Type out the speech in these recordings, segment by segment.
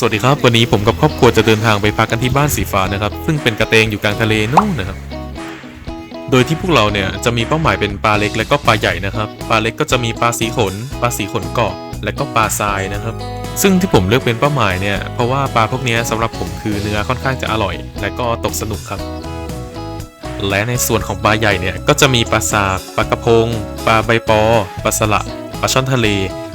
สวัสดีครับ วันนี้ผมกับครอบครัวจะเดินทางไปพักกันที่บ้านสีฟ้านะครับ ซึ่งเป็นกระเตงอยู่กลางทะเลนู่นนะครับ โดยที่พวกเราเนี่ยจะมีเป้าหมายเป็นปลาเล็กและก็ปลาใหญ่นะครับปลาเล็กก็จะมีปลาสีขนปลาสีขนเกาะและก็ปลาทรายนะครับ ซึ่งที่ผมเลือกเป็นเป้าหมายเนี่ยเพราะว่าปลาพวกนี้ยสำหรับผมคือเนื้อค่อนข้างจะอร่อย และก็ตกสนุกครับ และในส่วนของปลาใหญ่เนี่ยก็จะมีปลาสากปลากระพงปลาใบปอปลาสละปลาช่อนทะเล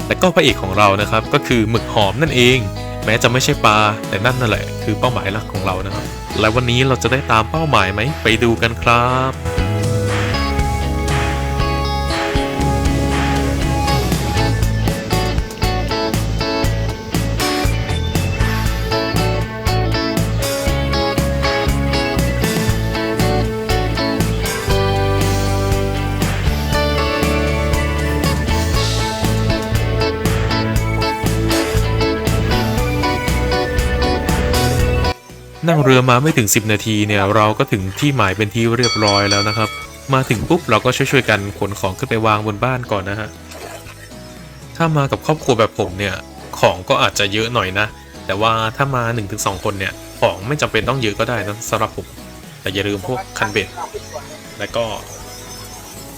และก็พระเอกของเรานะครับ ก็คือหมึกหอมนั่นเอง แม้จะไม่ใช่ปลาแต่นั่นนั่นแหละ คือเป้าหมายหลักของเรานะครับ และวันนี้เราจะได้ตามเป้าหมายไหมไปดูกันครับ นั่งเรือมาไม่ถึง 10 นาทีเนี่ยเราก็ถึงที่หมายเป็นที่เรียบร้อยแล้วนะครับ มาถึงปุ๊บเราก็ช่วยๆกันขนของขึ้นไปวางบนบ้านก่อนนะฮะถ้ามากับครอบครัวแบบผมเนี่ยของก็อาจจะเยอะหน่อยนะ แต่ว่าถ้ามา 1-2 คนเนี่ยของไม่จำเป็นต้องเยอะก็ได้นะสำหรับผมแต่อย่าลืมพวกคันเบ็ดและก็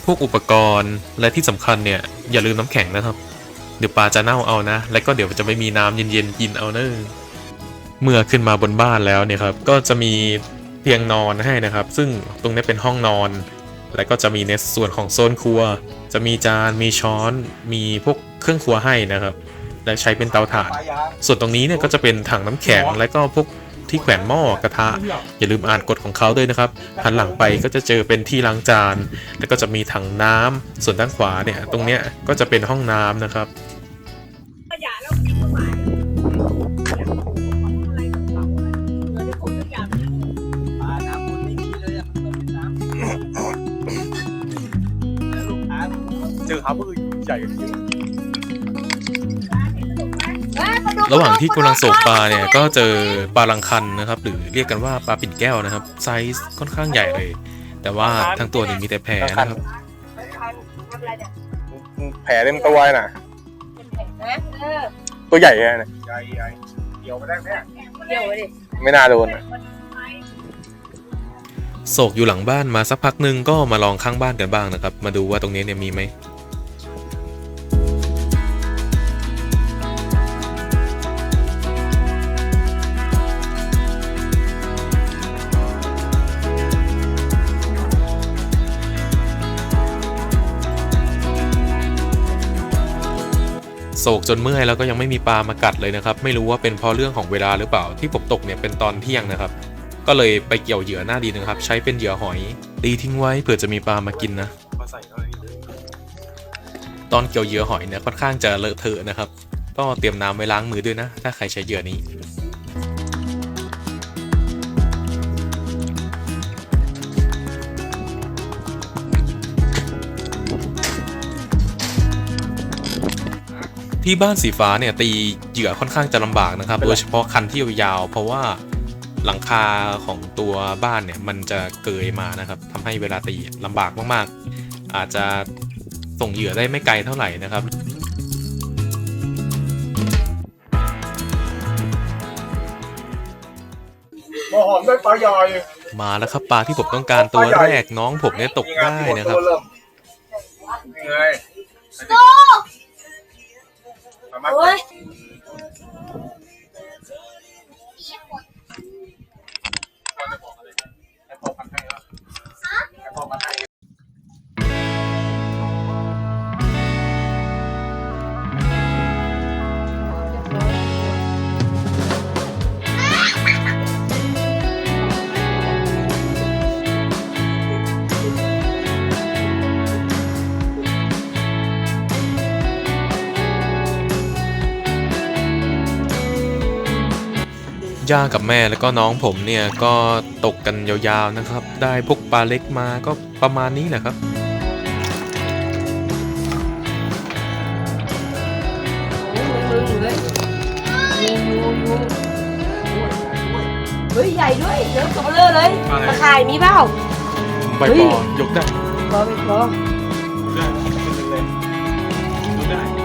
พวกอุปกรณ์และที่สำคัญเนี่ยอย่าลืมน้ำแข็งนะครับ เดี๋ยวปลาจะเน่าเอานะ และก็เดี๋ยวจะไม่มีน้ำเย็นๆกินเอาเนอะ เมื่อขึ้นมาบนบ้านแล้วเนี่ยครับก็จะมีเตียงนอนให้นะครับ ซึ่งตรงนี้เป็นห้องนอน และก็จะมีในส่วนของโซนครัว จะมีจานมีช้อน มีพวกเครื่องครัวให้นะครับ และใช้เป็นเตาถ่าน ส่วนตรงนี้เนี่ยก็จะเป็นถังน้ำแข็งและก็พวกที่แขวนหม้อกระทะ อย่าลืมอ่านกฎของเขาด้วยนะครับหันหลังไปก็จะเจอเป็นที่ล้างจาน แล้วก็จะมีถังน้ำส่วนด้านขวาเนี่ยตรงเนี้ยก็จะเป็นห้องน้ำนะครับ เจอหาปืนใหญ่จริงระหว่างที่กำลังโศกปลาเนี่ยก็เจอปลาลังคันนะครับ หรือเรียกกันว่าปลาปิ่นแก้วนะครับ ไซส์ค่อนข้างใหญ่เลย แต่ว่าทั้งตัวนี่มีแต่แผลนะครับทำอะไรเนี่ยแผลเต็มตัวน่ะเป็นแผงนะเออตัวใหญ่เลยนะใหญ่ใหญ่เกี่ยวไม่ได้ไหมเกี่ยวไว้ดิไม่น่าโดนอะมันไม้โศกอยู่หลังบ้านมาสักพักหนึงก็มาลองข้างบ้านกันบ้างนะครับ มาดูว่าตรงนี้เนี่ยมีไหม โศกจนเมื่อยแล้วก็ยังไม่มีปลามากัดเลยนะครับ ไม่รู้ว่าเป็นเพราะเรื่องของเวลาหรือเปล่าที่ผมตกเนี่ยเป็นตอนเที่ยงนะครับ ก็เลยไปเกี่ยวเหยื่อหน้าดีนะครับ ใช้เป็นเหยื่อหอย ตีทิ้งไว้เผื่อจะมีปลามากินนะตอนเกี่ยวเหยื่อหอยเนี่ยค่อนข้างจะเลอะเทอะนะครับก็เตรียมน้ำไว้ล้างมือด้วยนะ ถ้าใครใช้เหยื่อนี้ ที่บ้านสีฟ้าเนี่ยตีเหยื่อค่อนข้างจะลำบากนะครับ โดยเฉพาะคันที่ยาวๆเพราะว่าหลังคาของตัวบ้านเนี่ยมันจะเกยมานะครับทำให้เวลาตีลำบากมากๆ อาจจะส่งเหยื่อได้ไม่ไกลเท่าไหร่นะครับหอมได้ปลาใหญ่มาแล้วครับปลาที่ผมต้องการตัวแรกน้องผมเนี่ยตกได้นะครับไง มา ยย่ากับแม่แล้วก็น้องผมเนี่ย ก็ตกกันยาวๆนะครับ ได้พวกปลาเล็กมาก็ประมาณนี้แหละครับเฮ้ยใหญ่ด้วยเยอะตัวเบลอเลยตะข่ายมีเปล่าใบปอยกได้พอไม่พอดูได้โอ้ปลากระ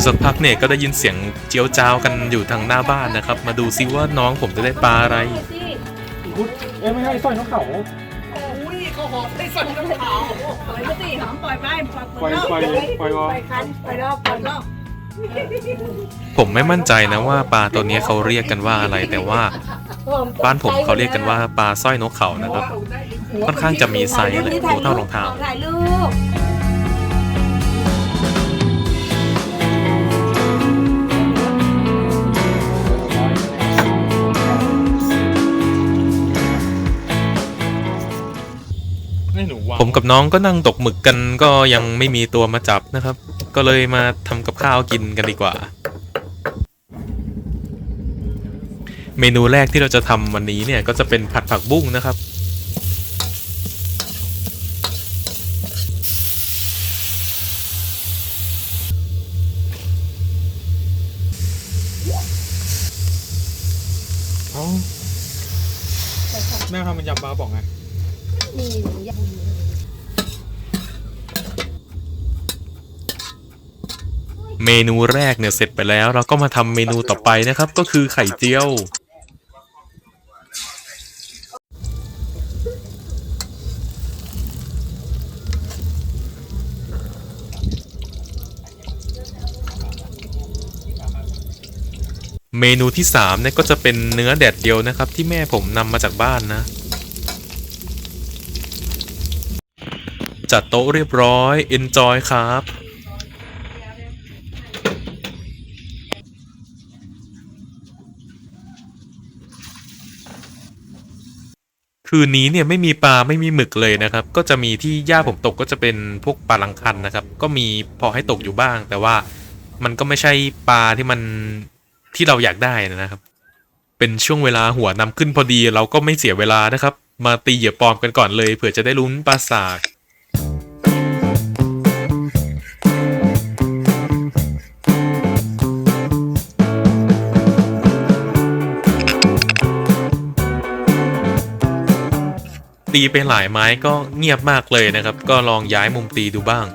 อยู่สักพักเนี่ยก็ได้ยินเสียงเจียวจ้าวกันอยู่ทางหน้าบ้านนะครับ มาดูซิว่าน้องผมจะได้ปลาอะไรสิเอ้ยไม่ใช่สร้อยนกเขาอุ้ยเขาหอมได้สั่งน้ำขาวปล่อยก็สิหอมปล่อยไปปล่อยปล่อยปล่อยปล่อยวอปล่อยคันปล่อยรอบปล่อยรอบผมไม่มั่นใจนะว่าปลาตัวนี้เขาเรียกกันว่าอะไรแต่ว่า บ้านผมเขาเรียกกันว่าปลาสร้อยนกเขานะครับ ค่อนข้างจะมีไซส์เลยตัวเท่ารองเท้าถ่ายรูป กับน้องก็นั่งตกหมึกกันก็ยังไม่มีตัวมาจับนะครับ ก็เลยมาทำกับข้าวกินกันดีกว่า เมนูแรกที่เราจะทำวันนี้เนี่ยก็จะเป็นผัดผักบุ้งนะครับ แม่ทำเป็นยำปลาบอกไง นี่ยัง เมนูแรกเนี่ยเสร็จไปแล้ว เราก็มาทำเมนูต่อไปนะครับ ก็คือไข่เจียว เมนูที่สามเนี่ยก็จะเป็นเนื้อแดดเดียวนะครับ ที่แม่ผมนำมาจากบ้านนะ จัดโต๊ะเรียบร้อย enjoy ครับ คืนนี้เนี่ยไม่มีปลาไม่มีหมึกเลยนะครับ ก็จะมีที่ย่าผมตกก็จะเป็นพวกปลาลังคันนะครับ ก็มีพอให้ตกอยู่บ้าง แต่ว่ามันก็ไม่ใช่ปลาที่มันที่เราอยากได้นะครับ เป็นช่วงเวลาหัวนำขึ้นพอดีเราก็ไม่เสียเวลานะครับ มาตีเหยื่อปลอมกันก่อนเลยเผื่อจะได้ลุ้นปลาสาก ตีไปหลายไม้ก็เงียบมากเลยนะครับ ก็ลองย้ายมุมตีดูบ้าง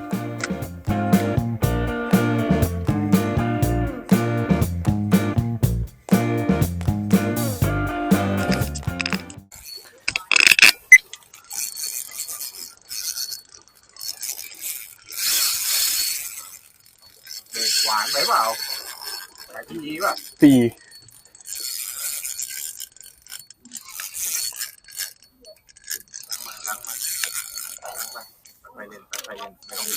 เด็กหวานไหมเปล่าใส่ที่นี้ป่ะปี ล้างมันล้างมันล้างมันไปเย็นไปเย็นไม่ต้องดู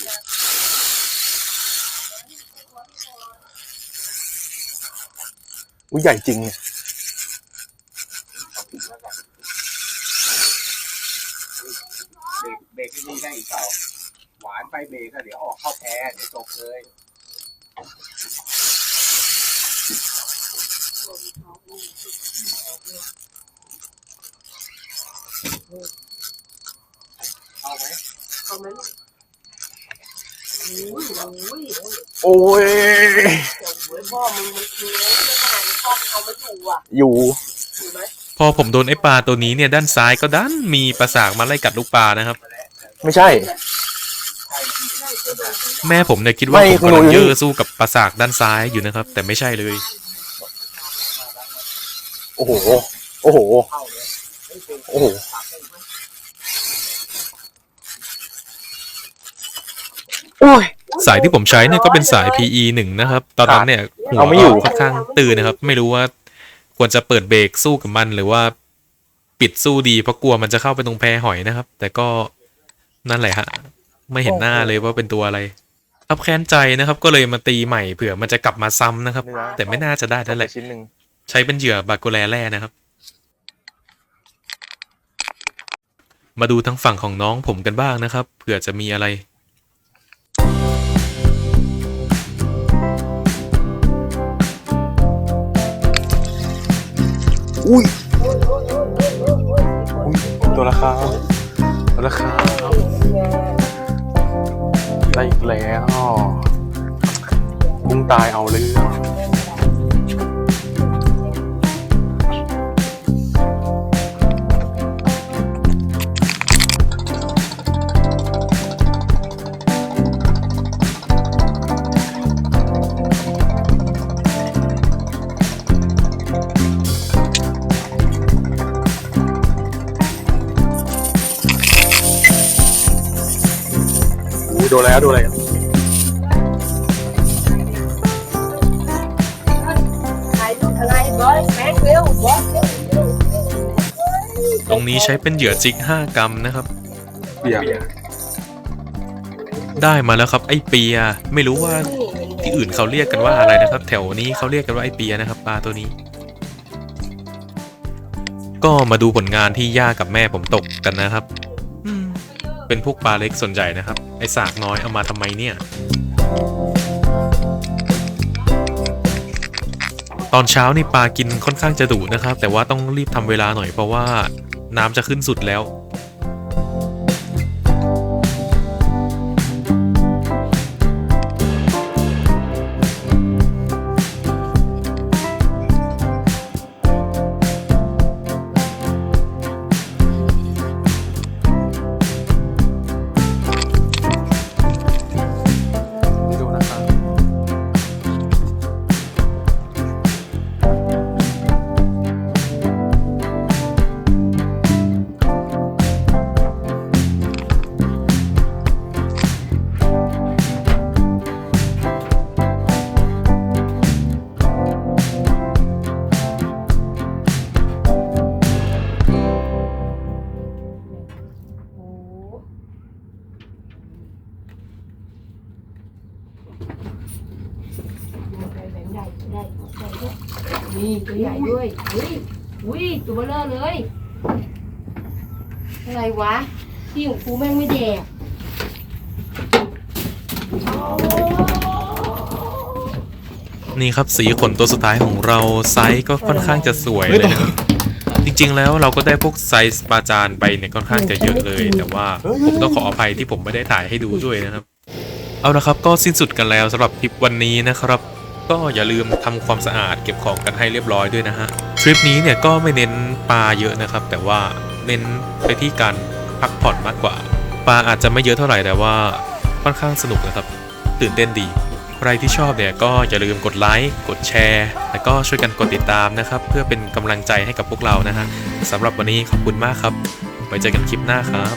อุ้ย ใหญ่จริงเนี่ยเบรกเบรกที่นี่ได้อีกเปล่าหวานไปเบรกก็เดี๋ยวออกเข้าแพ้เดี๋ยวตกเลยเอาไหมเอาไหมลูกอุ้ยอุ้ยโอ้ย เดี๋ยว หัวพ่อมึงมันคือไม่ขนาดนี้พ่อมึงเอาไม่อยู่อะอยู่ อยู่ไหมพอผมโดนไอ้ปลาตัวนี้เนี่ยด้านซ้ายก็ดันมีปลาสากมาไล่กัดลูกปลานะครับ ไม่ใช่ แม่ผมเนี่ยคิดว่าไม่ผมกำลังคุณหนูเยอะสู้กับปลาสากด้านซ้ายอยู่นะครับ แต่ไม่ใช่เลย โอ้โห โอ้โห โอ้โห โอ้ย สายที่ผมใช้เนี่ยก็เป็นสาย PE หนึ่งนะครับ ตอนนั้นเนี่ยหัวเอาไม่อยู่ ก็ค่อนข้างตื่นนะครับ ไม่รู้ว่าควรจะเปิดเบรกสู้กับมันหรือว่า ปิดสู้ดีเพราะกลัวมันจะเข้าไปตรงแพหอยนะครับ แต่ก็นั่นแหละฮะไม่เห็นหน้าเลยว่าเป็นตัวอะไรทับแค้นใจนะครับ ก็เลยมาตีใหม่เผื่อมันจะกลับมาซ้ำนะครับ แต่ไม่น่าจะได้แล้วแหละชิ้นหนึ่งใช้เป็นเหยื่อบาโกแลแร่นะครับ มาดูทางฝั่งของน้องผมกันบ้างนะครับเผื่อจะมีอะไร อุ้ยอุ้ยตัวละคาตัวละครับได้อีกแล้วกุ้งตายเอาเรื่อง รงนี้ใช้เป็นเหยื่อจิก5กรัมนะครับ เบียร์ได้มาแล้วครับ ไอเปีย ไม่รู้ว่าที่อื่นเขาเรียกกันว่าอะไรนะครับ แถวนี้เขาเรียกกันว่าไอเปียนะครับปลาตัวนี้ ก็มาดูผลงานที่ย่ากับแม่ผมตกกันนะครับอืมเป็นพวกปลาเล็กส่วนใหญ่นะครับ ไอสากน้อยเอามาทำไมเนี่ย ตอนเช้านี่ปลากินค่อนข้างจะดุนะครับ แต่ว่าต้องรีบทำเวลาหน่อยเพราะว่า น้ำจะขึ้นสุดแล้ว เบลอเลย อะไรวะ ที่ของกูแม่งไม่แดกนี่ครับสีขนตัวสุดท้ายของเราไซส์ก็ค่อนข้างจะสวยเลยนะครับจริงๆแล้วเราก็ได้พวกไซส์ปลาจานไปเนี่ยค่อนข้างจะเยอะเลย แต่ว่าผมต้องขออภัยที่ผมไม่ได้ถ่ายให้ดูด้วยนะครับ เอาละครับก็สิ้นสุดกันแล้วสำหรับทริปวันนี้นะครับ ก็อย่าลืมทำความสะอาดเก็บของกันให้เรียบร้อยด้วยนะฮะทริปนี้เนี่ยก็ไม่เน้นปลาเยอะนะครับ แต่ว่าเน้นไปที่การพักผ่อนมากกว่า ปลาอาจจะไม่เยอะเท่าไหร่แต่ว่าค่อนข้างสนุกนะครับ ตื่นเต้นดี ใครที่ชอบเนี่ยก็อย่าลืมกดไลค์กดแชร์แล้วก็ช่วยกันกดติดตามนะครับ เพื่อเป็นกำลังใจให้กับพวกเรานะฮะสำหรับวันนี้ขอบคุณมากครับไว้เจอกันคลิปหน้าครับ